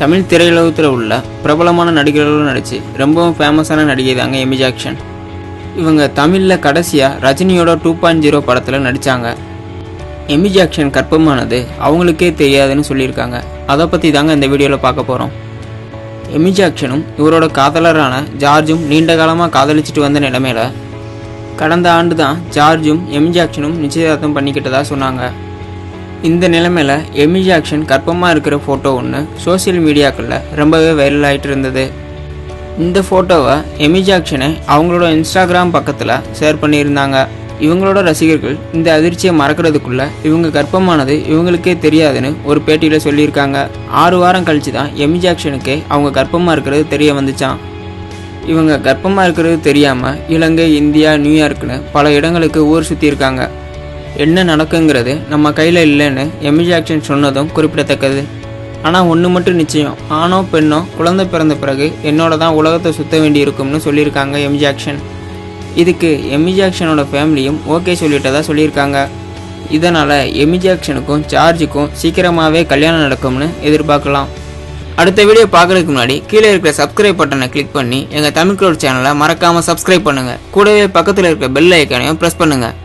தமிழ் திரையுலகத்தில் உள்ள பிரபலமான நடிகர்களும் நடிச்சு ரொம்பவும் ஃபேமஸான நடிகை தாங்க எமி. ஜாக்சன். இவங்க தமிழில் கடைசியாக ரஜினியோட டூ பாயிண்ட் ஜீரோ படத்தில் நடித்தாங்க எமி. ஜாக்சன் கற்பமானது அவங்களுக்கே தெரியாதுன்னு சொல்லியிருக்காங்க. அதை பற்றி தாங்க இந்த வீடியோவில் பார்க்க போகிறோம் எமி. ஜாக்சனும் இவரோட காதலரான ஜார்ஜும் நீண்ட காலமாக காதலிச்சிட்டு வந்த நிலமையில கடந்த ஆண்டு தான் ஜார்ஜும் எமி. ஜாக்சனும் நிச்சயதார்த்தம் பண்ணிக்கிட்டதா சொன்னாங்க. இந்த நிலைமையில் எமி ஜாக்சன் கர்ப்பமாக இருக்கிற ஃபோட்டோ ஒன்று சோஷியல் மீடியாக்களில் ரொம்பவே வைரல் ஆகிட்டு இருந்தது. இந்த ஃபோட்டோவை எமி ஜாக்சனை அவங்களோட இன்ஸ்டாகிராம் பக்கத்தில் ஷேர் பண்ணியிருந்தாங்க. இவங்களோட ரசிகர்கள் இந்த அதிர்ச்சியை மறக்கிறதுக்குள்ள இவங்க கர்ப்பமானது இவங்களுக்கே தெரியாதுன்னு ஒரு பேட்டியில் சொல்லியிருக்காங்க. ஆறு வாரம் கழிச்சு தான் எமி ஜாக்சனுக்கே அவங்க கர்ப்பமாக இருக்கிறது தெரிய வந்துச்சான் இவங்க கர்ப்பமாக இருக்கிறது தெரியாமல் இலங்கை இந்தியா நியூயார்க்னு பல இடங்களுக்கு ஊர் சுற்றியிருக்காங்க என்ன நடக்குங்கிறது நம்ம கையில் இல்லைன்னு எமி. ஜாக்சன் சொன்னதும் குறிப்பிடத்தக்கது. ஆனால் ஒன்று மட்டும் நிச்சயம். ஆணோ பெண்ணோ குழந்தை பிறந்த பிறகு என்னோட தான் உலகத்தை சுத்த வேண்டியிருக்கும்னு சொல்லியிருக்காங்க எமி. ஜாக்சன் இதுக்கு எமி. ஜாக்சனோட ஃபேமிலியும் ஓகே சொல்லிட்டதா சொல்லியிருக்காங்க. இதனால் எமி. ஜாக்சனுக்கும் சார்ஜுக்கும் சீக்கிரமாகவே கல்யாணம் நடக்கும்னு எதிர்பார்க்கலாம். அடுத்த வீடியோ பார்க்கறதுக்கு முன்னாடி கீழே இருக்கிற சப்ஸ்கிரைப் பட்டனை கிளிக் பண்ணி எங்கள் தமிழ் க்ரோட் சேனலை மறக்காமல் சப்ஸ்கிரைப் பண்ணுங்கள் கூடவே பக்கத்தில் இருக்கிற பெல் ஐக்கானையும் ப்ரெஸ் பண்ணுங்கள்